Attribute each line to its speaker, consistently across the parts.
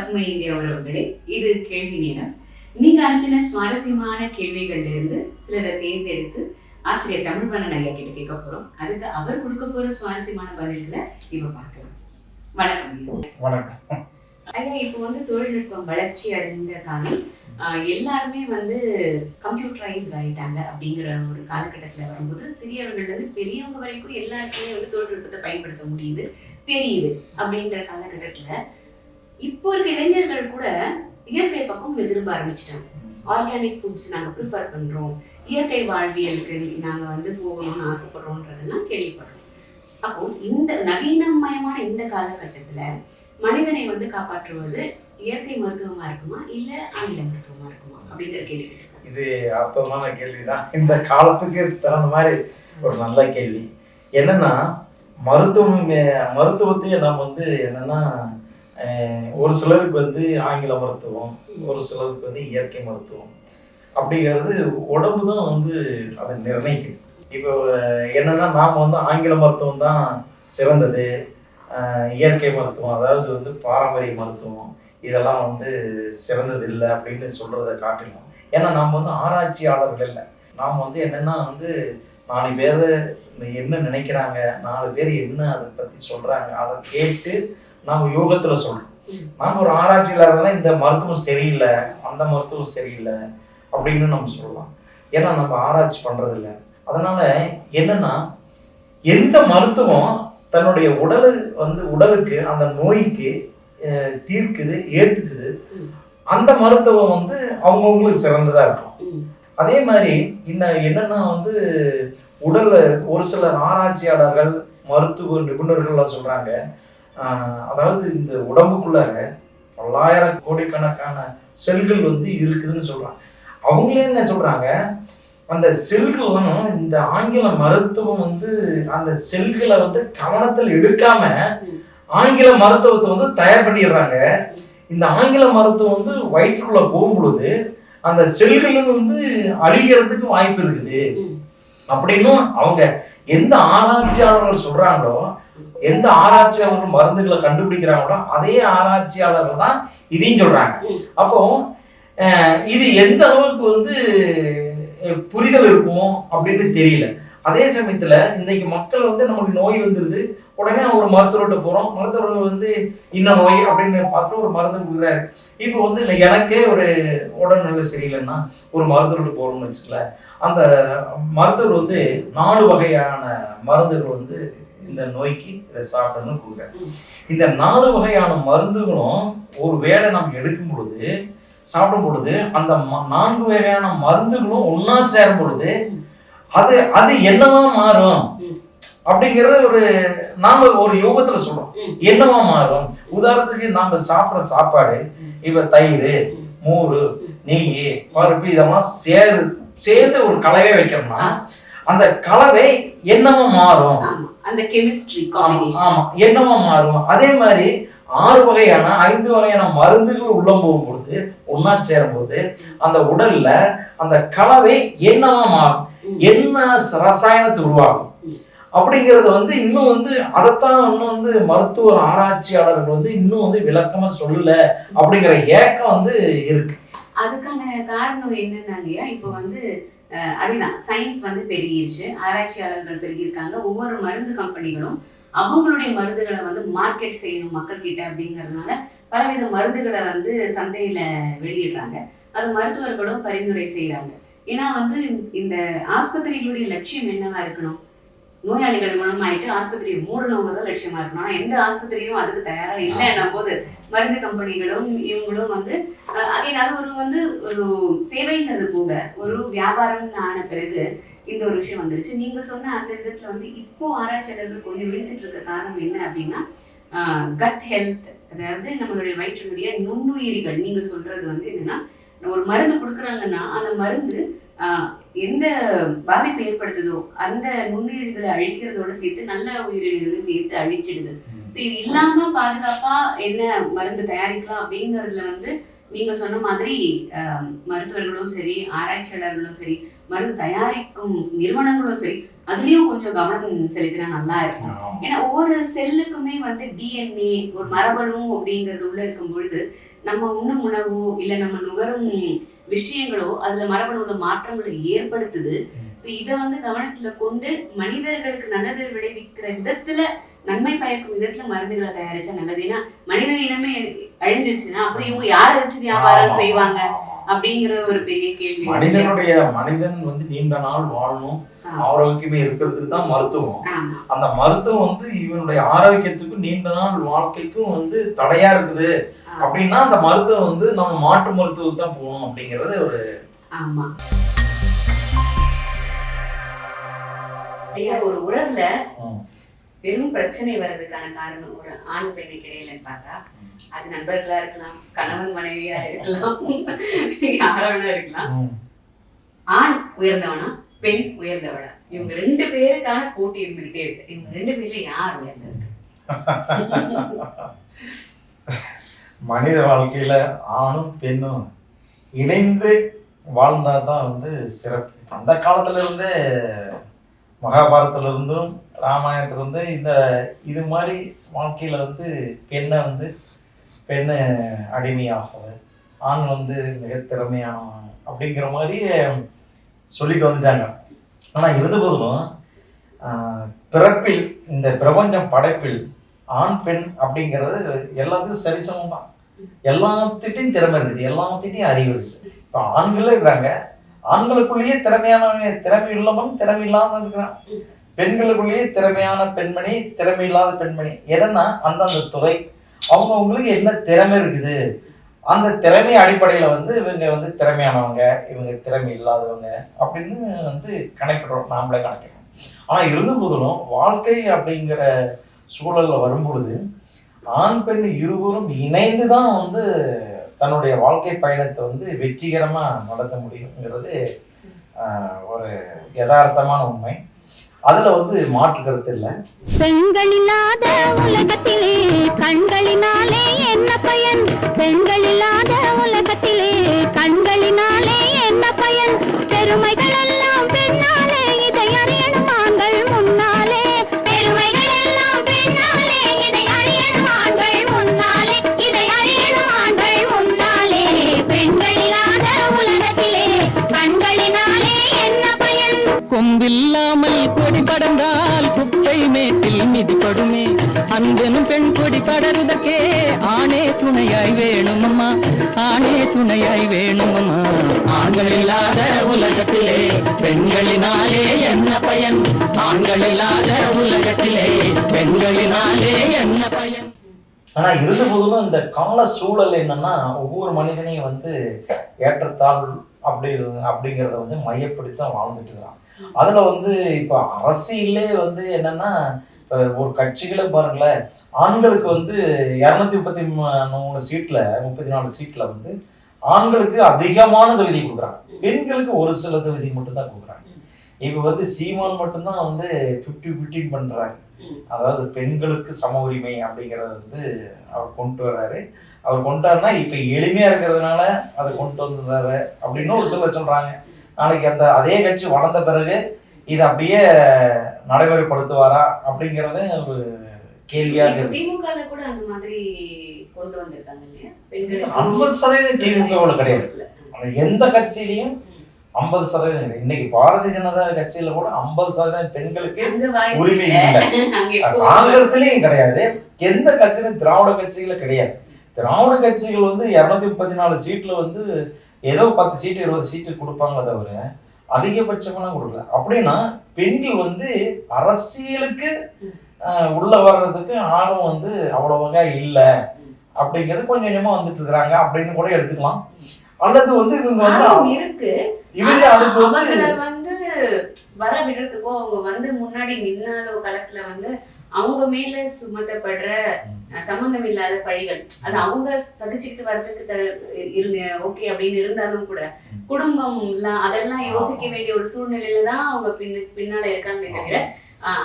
Speaker 1: பசுமை இந்தியா உறவுகளே இது கேள்வி நேரம். நீங்க அனுப்பின சுவாரஸ்யமான கேள்விகள்ல இருந்து சிலதை தேர்ந்தெடுத்து ஆசிரியர் தமிழ்வண்ணன் ஐயா கிட்ட கேட்க போறோம். அதுக்கு அவர் கொடுக்க போற சுவாரஸ்யமான பதில்களை இப்ப பார்க்கலாம். வணக்கம் ஐயா.
Speaker 2: வணக்கம்.
Speaker 1: ஐயா இப்போ வந்து தொழில்நுட்பம் வளர்ச்சி அடைந்த காலம் எல்லாருமே வந்து கம்ப்யூட்டரைஸ்ட் ஆயிட்டாங்க அப்படிங்கிற ஒரு காலகட்டத்துல வரும்போது சிறியவர்கள்ல இருந்து பெரியவங்க வரைக்கும் எல்லாருக்குமே வந்து தொழில்நுட்பத்தை பயன்படுத்த முடியுது தெரியுது அப்படின்ற காலகட்டத்துல இப்போ இருக்க இளைஞர்கள் கூட இயற்கை பக்கம் கொஞ்சம் திரும்ப ஆரம்பிச்சிட்டாங்க. ஆர்கானிக் ஃபுட்ஸ் நாங்க ப்ரிஃபர் பண்றோம். இயற்கை வாழ்வியலுக்கு நாங்க வந்து போகணும்னு ஆசைப்படுறோன்றதெல்லாம் கேள்விப்படுறோம். அப்போ இந்த நவீனமயமான இந்த காலகட்டத்துல மனிதனை வந்து காப்பாற்றுவது இயற்கை மருத்துவமா இருக்குமா இல்ல ஆங்கில மருத்துவமா இருக்குமா? அப்படிங்கிற கேள்வி
Speaker 2: இது அப்பமான கேள்விதான். இந்த காலத்துக்கு தகுந்த மாதிரி ஒரு நல்ல கேள்வி. என்னன்னா மருத்துவம் மருத்துவத்தையே நம்ம வந்து என்னன்னா ஒரு சிலருக்கு வந்து ஆங்கில மருத்துவம் ஒரு சிலருக்கு வந்து இயற்கை மருத்துவம். அப்படிங்கிறது உடம்பு தான் வந்து அதை நிர்ணயிக்குது. இப்போ என்னன்னா நாம் வந்து ஆங்கில மருத்துவம் தான் சிறந்தது இயற்கை மருத்துவம் அதாவது வந்து பாரம்பரிய மருத்துவம் இதெல்லாம் வந்து சிறந்தது இல்லை அப்படின்னு சொல்கிறத காட்டிலும். ஏன்னா நாம் வந்து ஆராய்ச்சியாளர்கள் இல்லை. நாம் வந்து என்னென்னா வந்து நாலு பேர் என்ன நினைக்கிறாங்க நாலு பேர் என்ன அதை பற்றி சொல்கிறாங்க அதை கேட்டு நாம யோகத்துல சொல்றோம். நாம ஒரு ஆராய்ச்சியில இருந்தா இந்த மருத்துவம் சரியில்லை அந்த மருத்துவம் சரியில்லை அப்படின்னு நம்ம சொல்லலாம். ஏன்னா நம்ம ஆராய்ச்சி பண்றது இல்லை அதனால என்னன்னா எந்த மருத்துவம் தன்னுடைய உடலு வந்து உடலுக்கு அந்த நோய்க்கு அஹ், தீர்க்குது ஏத்துக்குது அந்த மருத்துவம் வந்து அவங்கவுங்களுக்கு சிறந்ததா இருக்கும். அதே மாதிரி இன்னும் என்னன்னா வந்து உடல்ல ஒரு சில ஆராய்ச்சியாளர்கள் மருத்துவ நிபுணர்கள்லாம் சொல்றாங்க அதாவது இந்த உடம்புக்குள்ளார பல்லாயிரம் கோடிக்கணக்கான செல்கள் வந்து இருக்குதுன்னு சொல்றாங்க அவங்களே என்ன சொல்றாங்க அந்த செல்கள்லாம் இந்த ஆங்கில மருத்துவம் வந்து அந்த செல்களை வந்து கவனத்தில் எடுக்காம. ஆங்கில மருத்துவத்தை வந்து தயார் பண்ணிடுறாங்க இந்த ஆங்கில மருத்துவம் வந்து வயிற்றுக்குள்ள போகும் பொழுது அந்த செல்கள் வந்து அழிகிறதுக்கு வாய்ப்பு இருக்குது. அப்படின்னும் அவங்க எந்த ஆராய்ச்சியாளர்கள் சொல்றாங்களோ எந்த ஆராய்ச்சியாளர்கள் மருந்துகளை கண்டுபிடிக்கிறாங்களோ அதே ஆராய்ச்சியாளர்கள் தான் இதையும் சொல்றாங்க. அப்போ இது எந்த அளவுக்கு வந்து புரிதல் இருக்கும் அப்படின்னு தெரியல. அதே சமயத்துல இன்னைக்கு மக்கள் வந்து நமக்கு நோய் வந்துருது. உடனே ஒரு மருத்துவர்கிட்ட போறோம். மருத்துவர் வந்து இன்ன நோய் அப்படின்னு பார்த்து ஒரு மருந்து கொடுக்குறாரு. இப்போ வந்து எனக்கே ஒரு உடல்நிலை சரியில்லைன்னா ஒரு மருத்துவர்கிட்ட போறோம்னு வச்சுக்கல அந்த மருத்துவர் வந்து நாலு வகையான மருந்துகள் வந்து இந்த நோய்க்கு இதை சாப்பிடணும்னு
Speaker 1: கொடுக்குறேன்
Speaker 2: இந்த நாலு வகையான மருந்துகளும் ஒரு வேளை நம்ம எடுக்கும் பொழுது சாப்பிடும் பொழுது அந்த ம- நான்கு வகையான மருந்துகளும் ஒன்னா சேரும் பொழுது அது அது என்னவா மாறும்? அப்படிங்கிறது ஒரு நாம ஒரு யோகத்துல சொல்றோம். என்னவா மாறும்? உதாரணத்துக்கு நாம சாப்பிடுற சாப்பாடு இப்ப தயிர் மோர் நெய் பருப்பு இதெல்லாம் சேரு சேர்த்து ஒரு கலவையை வைக்கணும்னா அந்த கலவை என்னவா மாறும்.
Speaker 1: அந்த கெமிஸ்ட்ரி
Speaker 2: ஆமா, என்னவா மாறும். அதே மாதிரி ஆறு வகையான ஐந்து வகையான மருந்துகள் உள்ள போகும்பொழுது ஒன்னா சேரும்போது அந்த உடல்ல அந்த கலவை என்னவா மாறும். என்ன ரசாயனத்தை உருவாகும். அப்படிங்கறது வந்து இன்னும் வந்து அதைத்தான் இன்னும் வந்து மருத்துவ ஆராய்ச்சியாளர்கள் வந்து இன்னும் வந்து விளக்கமா சொல்லல அப்படிங்கிற ஏக்கம் வந்து இருக்கு.
Speaker 1: அதுக்கான காரணம் என்னன்னாங்கய்யா இப்போ வந்து அதுதான். சயின்ஸ் வந்து பெருகிருச்சு. ஆராய்ச்சியாளர்கள் பெருகியிருக்காங்க. ஒவ்வொரு மருந்து கம்பெனிகளும் அவங்களுடைய மருந்துகளை வந்து மார்க்கெட் செய்யணும் மக்கள் கிட்ட அப்படிங்கறதுனால பலவித மருந்துகளை வந்து சந்தையில வெளியிடுறாங்க. அது மருத்துவர்களும் பரிந்துரை செய்கிறாங்க ஏன்னா வந்து இந்த ஆஸ்பத்திரிகளுடைய லட்சியம் என்னவா இருக்கணும்? நோயாளிகள் குணமாயிட்டு ஆஸ்பத்திரியை மூடணுங்க தான் லட்சியமா இருக்கணும். ஆனா எந்த ஆஸ்பத்திரியும் அதுக்கு தயாரா இல்லைன்னும் போது மருந்து கம்பெனிகளும் இவங்களும் வந்து அது ஒரு வந்து ஒரு சேவைங்கிறது போக ஒரு வியாபாரம்னு ஆன பிறகு இந்த ஒரு விஷயம் வந்துருச்சு. நீங்க சொன்ன அந்த விதத்துல வந்து இப்போ ஆராய்ச்சியாளர்கள் கொஞ்சம் விழித்துட்டு இருக்க காரணம் என்ன அப்படின்னா கட் ஹெல்த் அதாவது நம்மளுடைய வயிற்றினுடைய நுண்ணுயிரிகள். நீங்க சொல்றது வந்து என்னன்னா ஒரு மருந்து கொடுக்குறாங்கன்னா அந்த மருந்து எந்த பாதிப்பு ஏற்படுத்துதோ அந்த நுண்ணுயிரிகளை அழிக்கிறதோட சேர்த்து நல்ல உயிரினங்களையும் சேர்த்து அழிச்சிடுது. ஸோ இது இல்லாம பாதுகாப்பா என்ன மருந்து தயாரிக்கலாம் அப்படிங்கறதுல வந்து நீங்க சொன்ன மாதிரி மருத்துவர்களும் சரி ஆராய்ச்சியாளர்களும் சரி மருந்து தயாரிக்கும் நிறுவனங்களும் சரி அதுலயும் கொஞ்சம் கவனம் செலுத்தினா நல்லா இருக்கும். ஏன்னா ஒவ்வொரு செல்லுக்குமே வந்து டிஎன்ஏ ஒரு மரபணு அப்படிங்கிறது உள்ள இருக்கும் பொழுது நம்ம உண்ணும் உணவோ இல்ல நம்ம நுகரும் விஷயங்களோ அதுல மரபணுல மாற்றங்களை ஏற்படுத்துது. இதை வந்து கவனத்துல கொண்டு மனிதர்களுக்கு நல்லது விளைவிக்கிற விதத்துல நன்மை பயக்கும் விதத்துல மருந்துகளை தயாரிச்சா நல்லது. ஏன்னா மனித இனமே அழிஞ்சிருச்சுன்னா அப்புறம் இவங்க யாரை வச்சு வியாபாரம் செய்வாங்க அப்படிங்கிற ஒரு பெரிய கேள்வி.
Speaker 2: மனிதனுடைய மனிதன் வந்து நீண்ட நாள் வாழணும். ஆரோக்கியமே இருக்கிறதுக்கு தான் மருத்துவம். அந்த மருத்துவம் வந்து இவனுடைய ஆரோக்கியத்துக்கும் நீண்ட நாள் வாழ்க்கைக்கும் வந்து தடையா இருக்குது. அப்படின்னா அந்த மருத்துவம் வந்து நம்ம மாற்று மருத்துவம் தான் போகணும் அப்படிங்கிறது ஒரு
Speaker 1: ஆமா. ஐயா ஒரு உறவுல. பெரும் பிரச்சனை வர்றதுக்கான காரணம் ஒரு ஆண் பெண்ணுக்கு இடையிலன்னு பார்த்தா அது நண்பர்களா இருக்கலாம் கணவன் மனைவியா இருக்கலாம் யாரா வேணா இருக்கலாம். ஆண் உயர்ந்தவனா பெண் உயர்ந்தவனா இவங்க ரெண்டு பேருக்கான போட்டி இருந்துகிட்டே இருக்கு. இவங்க ரெண்டு பேர்ல யார் உயர்ந்தவங்க
Speaker 2: மனித வாழ்க்கையில் ஆணும் பெண்ணும் இணைந்து வாழ்ந்தால் தான் வந்து சிறப்பு. அந்த காலத்துல மகாபாரத்திலிருந்தும் மகாபாரதத்துல இருந்தும் இந்த இது மாதிரி வாழ்க்கையில் வந்து பெண்ணை வந்து பெண்ணு அடிமையாகுது ஆண் வந்து மிக திறமையான அப்படிங்கிற மாதிரி சொல்லிட்டு வந்துட்டாங்க. ஆனால் இருந்த போதும் பிறப்பில் இந்த பிரபஞ்சம் படைப்பில் ஆண் பெண் அப்படிங்கிறது எல்லாத்துக்கும் சரிசமம் தான். எல்லாத்திட்டையும் திறமை இருக்குது. எல்லாத்திட்டையும் அறிவு இருக்குது. இப்போ ஆண்களும் இருக்கிறாங்க. ஆண்களுக்குள்ளேயே திறமையானவங்க திறமை உள்ளவன் திறமை இல்லாமல் இருக்கிறான் பெண்களுக்குள்ளேயே திறமையான பெண்மணி திறமை இல்லாத பெண்மணி. எதனா அந்தந்த துறை. அவங்கவுங்களுக்கு என்ன திறமை இருக்குது? அந்த திறமை அடிப்படையில் வந்து இவங்க வந்து திறமையானவங்க இவங்க திறமை இல்லாதவங்க அப்படின்னு வந்து கணக்கிடுறோம். நாமளே கணக்கிடுறோம். ஆனால் இருந்த போதிலும் வாழ்க்கை அப்படிங்கிற சூழலில் வரும்பொழுது ஆண் பெண் இருவரும் இணைந்து தான் வந்து தன்னுடைய வாழ்க்கை பயணத்தை வந்து வெற்றிகரமாக நடத்த முடியுங்கிறது ஒரு யதார்த்தமான உண்மை. அதுல வந்து மாற்று கருத்து இல்லை.
Speaker 3: பெண்கள் இல்லாத உலகத்திலே கண்களினாலே என்ன பயன்?
Speaker 4: படர்ந்தால் குப்பை மேட்டில் மிதிப்படுமே. அன்பெனும் பெண் கொடி படருதற்கே ஆணே துணையாய் வேணுமம்மா ஆணே துணையாய் வேணுமம்மா. ஆண்கள் இல்லாத உலகத்திலே பெண்களினாலே என்ன பயன்? ஆண்கள் இல்லாத உலகத்திலே பெண்களினாலே என்ன பயன்?
Speaker 2: ஆனா இருந்த போதிலும் இந்த கால சூழல் என்னன்னா ஒவ்வொரு மனிதனையும் வந்து ஏற்றத்தாழ் அப்படி அப்படிங்கிறத வந்து மையப்படுத்தி தான் வாழ்ந்துட்டு இருக்கிறான் அதில் வந்து இப்போ அரசியலே வந்து என்னென்னா இப்போ ஒரு கட்சிகளை பாருங்களேன் ஆண்களுக்கு வந்து இரநூத்தி முப்பத்தி மூணு சீட்டில் முப்பத்தி நாலு சீட்டில் வந்து ஆண்களுக்கு அதிகமான தொகுதி கொடுக்குறாங்க. பெண்களுக்கு ஒரு சில தொகுதி மட்டும்தான் கொடுக்குறாங்க. இப்போ வந்து சீமான் மட்டும்தான் வந்து ஃபிஃப்டி ஃபிஃப்டின்
Speaker 1: பண்ணுறாங்க
Speaker 2: அதாவது பெண்களுக்கு சம உரிமை அப்படிங்கிறத வந்து அவர் கொண்டு வர்றாரு. அவர் கொண்டாருன்னா இப்ப எளிமையா இருக்கிறதுனால அதை கொண்டு வந்தாரு அப்படின்னு ஒரு சிலர் சொல்றாங்க. நாளைக்கு அந்த அதே கட்சி வளர்ந்த பிறகு இதை அப்படியே நடைமுறைப்படுத்துவாரா அப்படிங்கறது ஒரு கேள்வியா
Speaker 1: இப்போ
Speaker 2: இருக்கு.
Speaker 1: திமுகல கூட அந்த மாதிரி கொண்டு வந்திருக்காங்க இல்லையா?
Speaker 2: ஐம்பது சதவீதம் திமுக கிடையாது. எந்த கட்சியிலையும் ஐம்பது சதவீதம். இன்னைக்கு பாரதிய ஜனதா கட்சியில கூட ஐம்பது சதவீதம் பெண்களுக்கு உரிமை
Speaker 1: இல்லை.
Speaker 2: காங்கிரஸ்லயும் கிடையாது. எந்த கட்சியிலும் திராவிட கட்சிகள கிடையாது. திராவிட கட்சிகள் வந்து இருநூத்தி முப்பத்தி நாலு சீட்ல வந்து ஏதோ பத்து சீட்டு இருபது சீட்டு கொடுப்பாங்க தவிர அதிகபட்சமெல்லாம் கொடுக்கல. அப்படின்னா பெண்கள் வந்து அரசியலுக்கு ஆஹ், உள்ள வர்றதுக்கு ஆர்வம் வந்து அவ்வளவாக இல்லை. அப்படிங்கிறது கொஞ்சம் கொஞ்சமா வந்துட்டு இருக்கிறாங்க. அப்படின்னு கூட எடுத்துக்கலாம். அல்லது வந்து இவங்க வந்து
Speaker 1: இருக்கு.
Speaker 2: இவங்க அதுக்கு வந்து
Speaker 1: வந்து வர விடுறதுக்கோ அவங்க வந்து முன்னாடி நின்னாலோ களத்துல வந்து அவங்க மேல சுமத்தப்படுற சம்பந்தம் இல்லாத பழிகள். அது அவங்க சகிச்சுக்கிட்டு வர்றதுக்கு இருங்க ஓகே அப்படின்னு இருந்தாலும் கூட குடும்பம் எல்லாம் அதெல்லாம் யோசிக்க வேண்டிய ஒரு சூழ்நிலையில தான் அவங்க பின்ன பின்னால இருக்காங்களே தவிர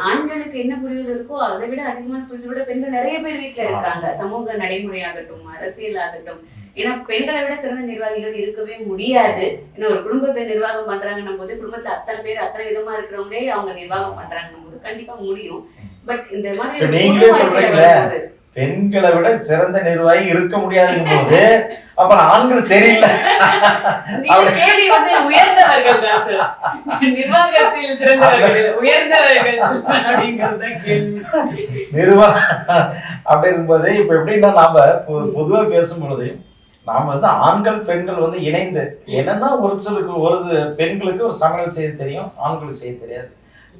Speaker 1: ஆண்களுக்கு என்ன புரிதல் இருக்கோ அதை விட அதிகமான புரிதல் விட பெண்கள் நிறைய பேர் வீட்டுல இருக்காங்க. சமூக நடைமுறையாகட்டும் அரசியல் ஆகட்டும் ஏன்னா பெண்களை விட சிறந்த நிர்வாகிகள் இருக்கவே முடியாது. ஏன்னா ஒரு குடும்பத்தை நிர்வாகம் பண்றாங்கன்னும் போது குடும்பத்துல அத்தனை பேர் அத்தனை விதமா இருக்கிறவங்களே அவங்க நிர்வாகம் பண்றாங்கன்னும் போது கண்டிப்பா முடியும். பட் இந்த மாதிரி
Speaker 2: நீங்களே சொல்றீங்களே. பெண்களை விட சிறந்த நிர்வாகி இருக்க முடியாதுங்கும் போது அப்புறம் ஆண்கள் சரியில்லை.
Speaker 1: கேள்வி வந்து உயர்ந்தவர்கள் நிர்வாகத்தில் சிறந்தவர்கள் உயர்ந்தவர்கள்
Speaker 2: நிர்வாகம் அப்படி இருக்கும்போது இப்ப எப்படின்னா நாம பொதுவா பேசும் பொழுது நாம வந்து ஆண்கள் பெண்கள் வந்து இணைந்து என்னன்னா ஒரு சிலருக்கு ஒரு பெண்களுக்கு ஒரு சமையல் செய்ய தெரியும் ஆண்களுக்கு செய்ய தெரியாது.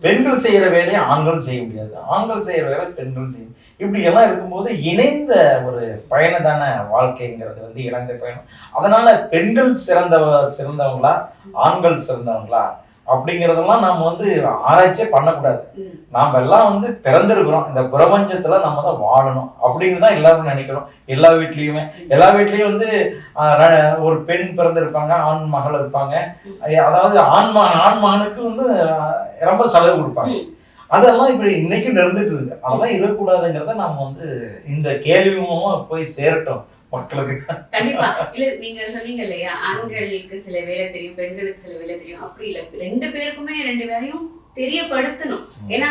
Speaker 2: பெண்கள் செய்யற வேலையை ஆண்கள் செய்ய முடியாது. ஆண்கள் செய்யற வேலை பெண்கள் செய்யும். இப்படி எல்லாம் இருக்கும்போது இணைந்த ஒரு பயணதான வாழ்க்கைங்கிறது வந்து இணைந்த பயணம். அதனால பெண்கள் சிறந்தவ சிறந்தவங்களா ஆண்கள் சிறந்தவங்களா? அப்படிங்கிறதெல்லாம் நாம வந்து ஆராய்ச்சியே பண்ணக்கூடாது. நாம எல்லாம் வந்து பிறந்திருக்கிறோம். இந்த பிரபஞ்சத்துல நம்ம தான் வாழணும் அப்படின்னு தான் எல்லாரும் நினைக்கிறோம் எல்லா வீட்லயுமே. எல்லா வீட்லயும் வந்து ஒரு பெண் பிறந்திருப்பாங்க ஆண் மகள் இருப்பாங்க. அதாவது ஆண் மகன் ஆண் மகனுக்கு வந்து ரொம்ப செலவு கொடுப்பாங்க. அதெல்லாம் இப்படி இன்னைக்கும் நடந்துட்டு இருக்கு. அதெல்லாம் இருக்கக்கூடாதுங்கிறத நம்ம வந்து இந்த கேள்வி மூலமா போய் சேரட்டும். மக்களுக்கு.
Speaker 1: கண்டிப்பா. இல்ல நீங்க சொன்னீங்க இல்லையா? ஆண்களுக்கு சில வேலை தெரியும் பெண்களுக்கு சில வேலை தெரியும். அப்படி இல்ல. ரெண்டு பேருக்குமே ரெண்டு வேலையும் தெரியப்படுத்தணும். ஏன்னா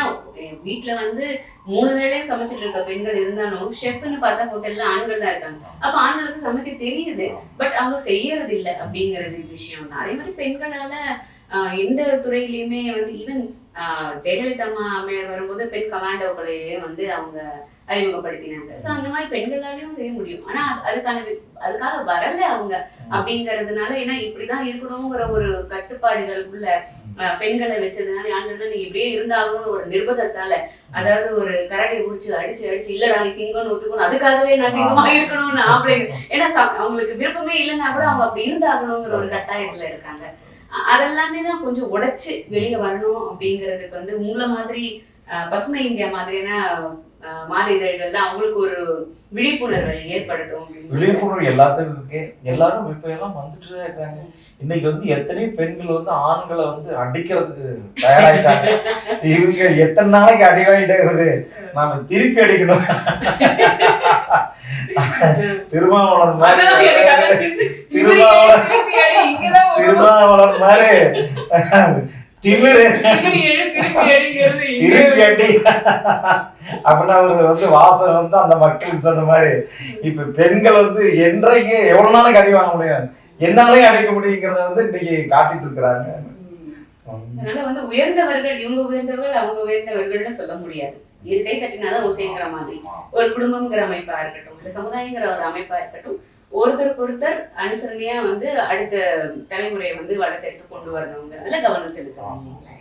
Speaker 1: வீட்ல வந்து மூணு வேளையும் சமைச்சிட்டு இருக்க பெண்கள் இருந்தாலும் ஷெஃப்னு பார்த்தா ஹோட்டல்ல ஆண்கள் தான் இருக்காங்க. அப்ப ஆண்களுக்கு சமைக்க தெரியுது. பட் அவங்க செய்யறது இல்ல அப்படிங்கறது விஷயம். தான் அதே மாதிரி பெண்களால எந்த துறையிலயுமே வந்து ஈவன் ஜெயலலிதா அம்மா அம்மையார் வரும்போது பெண் கமாண்டோக்களையே வந்து அவங்க அறிமுகப்படுத்தினாங்க. ஸோ அந்த மாதிரி பெண்களாலையும் செய்ய முடியும். ஆனா அது- அதுக்கான அதுக்காக வரல அவங்க அப்படிங்கறதுனால ஏன்னா இப்படிதான் இருக்கணுங்கிற ஒரு கட்டுப்பாடுகளுக்குள்ள அஹ், பெண்களை வச்சதுனால ஆண்கள் நீ இப்படியே இருந்தாகணும்னு ஒரு நிர்பந்தத்தால அதாவது ஒரு கரடியை முடிச்சு அடிச்சு அடிச்சு இல்லடா நீ சிங்கம்னு ஒத்துக்கணும் அதுக்காகவே நான் சிங்கமா இருக்கணும்னு ஆம்பளை ஏன்னா அவங்களுக்கு விருப்பமே இல்லைன்னா கூட அவங்க அப்படி இருந்தாகணுங்கிற ஒரு கட்டாயத்துல இருக்காங்க. அதெல்லாமே தான் கொஞ்சம் உடைச்சு வெளியே வரணும் அப்படிங்கிறதுக்கு வந்து உங்களை மாதிரி பசுமை இந்தியா மாதிரியான மாத இதழ்கள்ல அவங்களுக்கு ஒரு விழிப்புணர்வை ஏற்படுத்தும்
Speaker 2: விழிப்புணர்வு எல்லாத்துக்கும் இருக்கு. எல்லாரும் இப்ப எல்லாம் வந்துட்டு தான் இருக்காங்க. இன்னைக்கு வந்து எத்தனையோ பெண்கள் வந்து ஆண்களை வந்து அடிக்கிறதுக்கு தயாராயிட்டாங்க. இவங்க எத்தனை நாளைக்கு அடி வாங்கிட்டே இருக்குது? நாம திருப்பி அடிக்கணும். திருமாவளவன் மாதிரி
Speaker 1: அதான் எனக்கு அதான் திரு-
Speaker 2: திருமாவளவன்
Speaker 1: திருப்பி அடி, இங்கதான்
Speaker 2: திருமாவளவன் மாதிரி திமிரு.
Speaker 1: திருப்பி எடு, திருப்பி அடிங்கிறது இங்க
Speaker 2: திருப்பி அடி. அப்படின்னா ஒரு வந்து வாசம் வந்து அந்த மக்களுக்கு சொன்ன மாதிரி இப்ப பெண்கள் வந்து என்றைக்கு எவ்வளவு நாளைக்கு அடி வாங்க முடியாது என்னாலையும் அடிக்க முடியுங்கிறத வந்து இன்னைக்கு காட்டிட்டு இருக்கிறாங்க.
Speaker 1: அதனால வந்து உயர்ந்தவர்கள் இவங்க உயர்ந்தவர்கள் அவங்க உயர்ந்தவர்கள்னு சொல்ல முடியாது. இரு கை தட்டினாதான் ஓசைங்கிற மாதிரி. ஒரு குடும்பம்ங்கிற அமைப்பா இருக்கட்டும் இல்ல சமுதாயங்கிற ஒரு அமைப்பா இருக்கட்டும் ஒருத்தருக்கு ஒருத்தர் அனுசரணையா வந்து அடுத்த தலைமுறையை வந்து வளர்த்தெடுத்து கொண்டு வரணுங்கிறதுல கவனம் செலுத்தணும். இல்லைங்களா